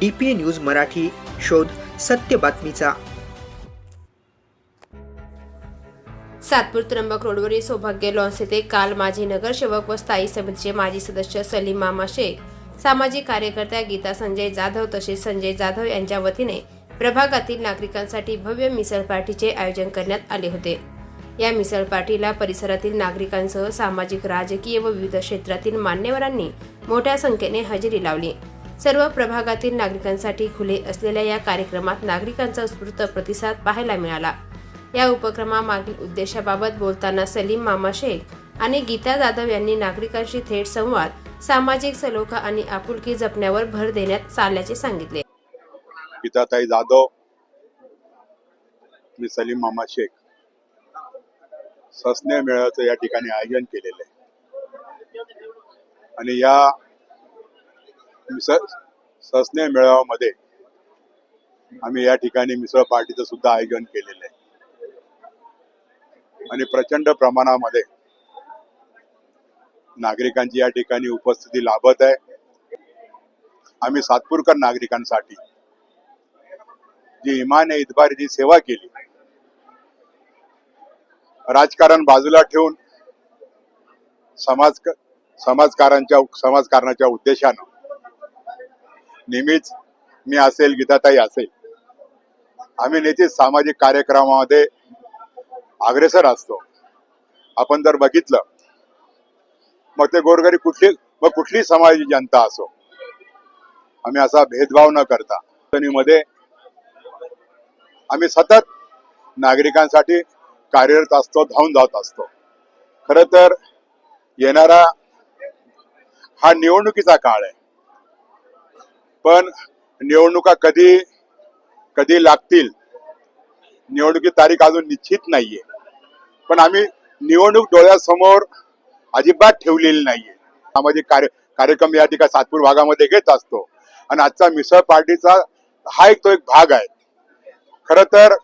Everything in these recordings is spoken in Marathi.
D P A news Marathi शोध सत्य बातमीचा. सातपूर त्र्यंबक रोडवरील सौभाग्य लॉन्स येथे काल माजी नगरसेवक व स्थायी समितीचे माजी सदस्य सलीम मामा शेख सामाजिक कार्यकर्त्या गीता संजय जाधव तसेच संजय जाधव यांच्या वतीने प्रभागातील नागरिकांसाठी भव्य मिसळ पार्टीचे आयोजन करण्यात आले होते. या मिसळ पार्टीला परिसरातील नागरिकांसह सामाजिक राजकीय व विविध क्षेत्रातील मान्यवरांनी मोठ्या संख्येने हजेरी लावली. सर्व प्रभागातील नागरिकांसाठी खुले असलेल्या या कार्यक्रमात नागरिकांचा उत्स्फूर्त प्रतिसाद पाहायला मिळाला. या उपक्रमामागील उद्देशाबाबत बोलताना सलीम मामा शेख आणि गीता जाधव यांनी नागरिकांशी थेट संवाद सामाजिक सलोखा आणि आपुलकी जपण्यावर भर देण्यात चालल्याचे सांगितले. गीताताई जाधव मी सलीम मामा शेख. सस्नेह मेळाव्याचं या ठिकाणी आयोजन केलेलं आहे. आणि या मिसळ सस्नेह मेळाव्यामध्ये आम्ही या ठिकाणी मिसळ पार्टीचं सुद्धा आयोजन केलेलं आहे. आणि प्रचंड प्रमाणामध्ये नागरिकांची या ठिकाणी उपस्थिती लाभत आहे. आम्ही सातपूरकर नागरिकांसाठी जी इमाने इतबारी जी सेवा केली राजकारण बाजूला ठेवून समाज समाजकारांच्या समाजकारणाच्या उद्देशानं नेहमीच मी असेल गीताताई असेल. आम्ही नेहमीच सामाजिक कार्यक्रमामध्ये अग्रेसर असतो. आपण जर बघितलं मग ते गोरगरी कुठली मग कुठली समाजाची जनता असो? आम्ही असा भेदभाव न करता मध्ये आम्ही सतत नागरिकांसाठी कार्यरत असतो धावून जात असतो. खर तर येणारा हा निवडणुकीचा काळ आहे. पण निवडणुका कधी कधी लागतील निवडणुकी तारीख अजून निश्चित नाहीये. पण आम्ही निवडणूक डोळ्यासमोर अजिबात ठेवलेली नाहीये. सामाजिक कार्य कार्यक्रम या ठिकाणी सातपूर भागामध्ये घेत असतो. आणि आजचा मिसळ पार्टीचा हा एक तो एक भाग आहे. खर तर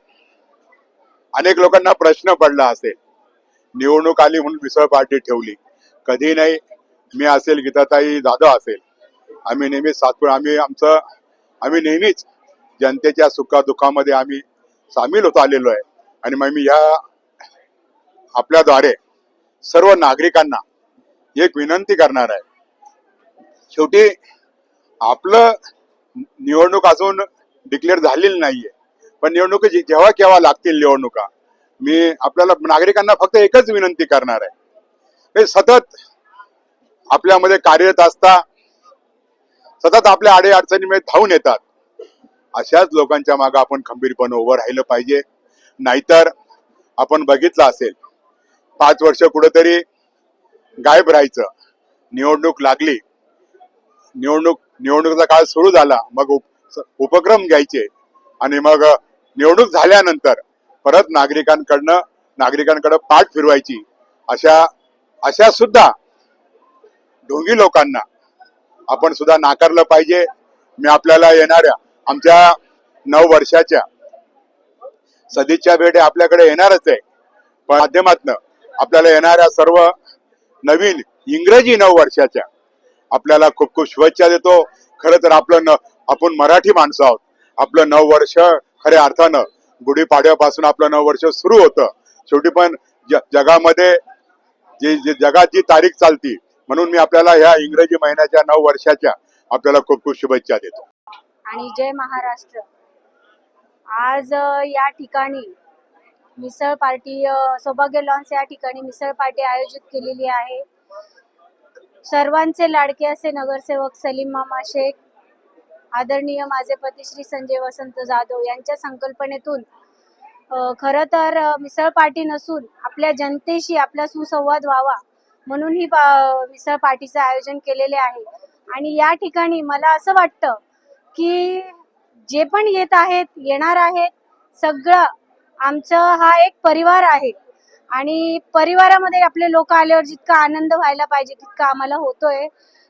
अनेक लोकांना प्रश्न पडला असेल निवडणूक आली म्हणून मिसळ पार्टी ठेवली. कधी नाही मी असेल गीताताई जाधव असेल. आम्ही नेहमीच सातपुडा आम्ही आमचं आम्ही नेहमीच जनतेच्या सुखादुखामध्ये आम्ही सामील होत आलेलो आहे. आणि मग मी या आपल्याद्वारे सर्व नागरिकांना एक विनंती करणार आहे. शेवटी आपलं निवडणूक अजून डिक्लेअर झालेली नाहीये. पण निवडणूक जेव्हा केव्हा लागतील निवडणुका मी आपल्याला नागरिकांना फक्त एकच विनंती करणार आहे. हे सतत आपल्यामध्ये कार्यरत असता सतत आपल्या आडे अडचणीमध्ये धावून येतात. अशाच लोकांच्या मागे आपण खंबीरपणे उभं राहिलं पाहिजे. नाहीतर आपण बघितलं असेल पाच वर्ष कुठेतरी गायब राहायचं. निवडणूक लागली. निवडणूक निवडणुकीचा काळ सुरू झाला. मग उप- उपक्रम घ्यायचे. आणि मग निवडणूक झाल्यानंतर परत नागरिकांकडनं नागरिकांकडे पाठ फिरवायची. अशा अशा सुद्धा ढोंगी लोकांना आपण सुद्धा नाकारलं पाहिजे. मी आपल्याला येणाऱ्या आमच्या नऊ वर्षाच्या सदिच्छा भेट आपल्याकडे येणारच आहे. पण माध्यमातनं आपल्याला येणाऱ्या सर्व नवीन इंग्रजी नऊ वर्षाच्या आपल्याला खूप खूप शुभेच्छा देतो. खरं तर आपलं न आपण मराठी माणसं आहोत. आपलं नऊ वर्ष खऱ्या अर्थानं गुढीपाडव्यापासून आपलं नऊ वर्ष सुरू होतं. शेवटी पण ज- जगामध्ये जी जगात जी तारीख चालती म्हणून मी आपल्याला ह्या इंग्रजी महिन्याच्या नऊ वर्षाच्या आपल्याला खूप खूप शुभेच्छा देतो. आणि जय महाराष्ट्र. आज या ठिकाणी मिसळ पार्टी सौभाग्य लॉन्स या ठिकाणी मिसळ पार्टी आयोजित केलेली आहे. सर्वांचे लाडके असे नगरसेवक सलीम मामा शेख आदरणीय माझे पती श्री संजय वसंत जाधव यांच्या संकल्पनेतून खर खरं तर मिसळ पार्टी नसून आपल्या जनतेशी आपला सुसंवाद व्हावा म्हणून ही मिसळ पार्टीचं आयोजन केलेले आहे. आणि या ठिकाणी मला असं वाटतं की जे पण येत आहेत येणार आहेत सगळं आमचं हा एक परिवार आहे. आणि परिवारामध्ये आपले लोक आल्यावर जितका आनंद व्हायला पाहिजे तितका आम्हाला होतोय.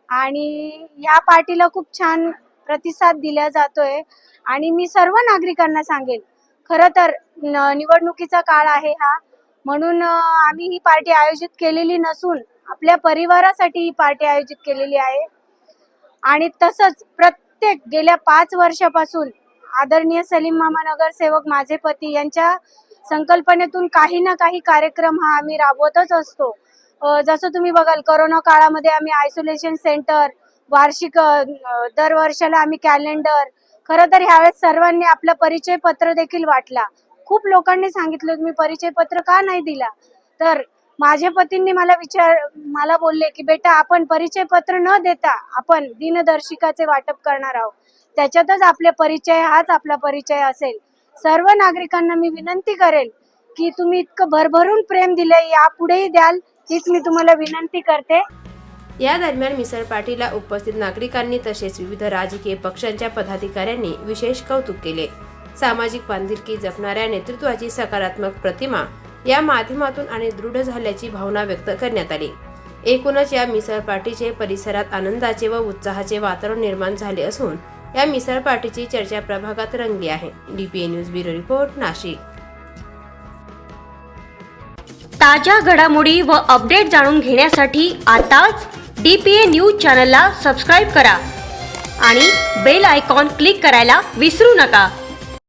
आणि या पार्टीला खूप छान प्रतिसाद दिला जातोय. आणि मी सर्व नागरिकांना सांगेन खरं तर न- निवडणुकीचा काळ आहे हा. म्हणून आम्ही ही पार्टी आयोजित केलेली नसून आपल्या परिवारासाठी ही पार्टी आयोजित केलेली आहे. आणि तसंच प्रत्येक गेल्या पाच वर्षापासून आदरणीय सलीम मामा नगरसेवक माझे पती यांच्या संकल्पनेतून काही ना काही कार्यक्रम हा आम्ही राबवतच असतो. जसं तुम्ही बघाल करोना काळामध्ये आम्ही आयसोलेशन सेंटर वार्षिक दर वर्षाला आम्ही कॅलेंडर खरं तर ह्यावेळेस सर्वांनी आपला परिचय पत्र देखील वाटला. खूप लोकांनी सांगितलं तुम्ही परिचय पत्र का नाही दिला? तर माझ्या पतींनी मला विचार मला बोलले की बेटा आपण परिचय पत्र न देता आपण दिनदर्शिकाचे वाटप करणार आहोत. त्याच्यातच आपले परिचय हाच आपला परिचय असेल. सर्व नागरिकांना मी विनंती करेल की तुम्ही इतकं भरभरून प्रेम दिले यापुढेही द्याल हीच मी तुम्हाला विनंती करते. या दरम्यान मिसळ पार्टीला उपस्थित नागरिकांनी तसेच विविध राजकीय पक्षांच्या पदाधिकाऱ्यांनी विशेष कौतुक केले. सामाजिक बांधिलकी जपणाऱ्या नेतृत्वाची सकारात्मक प्रतिमा या माध्यमातून आणि दृढ झाल्याची भावना व्यक्त करण्यात आली. एकूणच या मिसळ पार्टीचे परिसरात आनंदाचे व उत्साहाचे वातावरण निर्माण झाले असून या मिसळ पार्टीची चर्चा प्रभागात रंगली आहे. DPA news bureau report Nashik. ताज्या घडामोडी व अपडेट जाणून घेण्यासाठी आताच डी पी ए न्यूज चॅनलला सबस्क्राईब करा आणि बेल आयकॉन क्लिक करायला विसरू नका.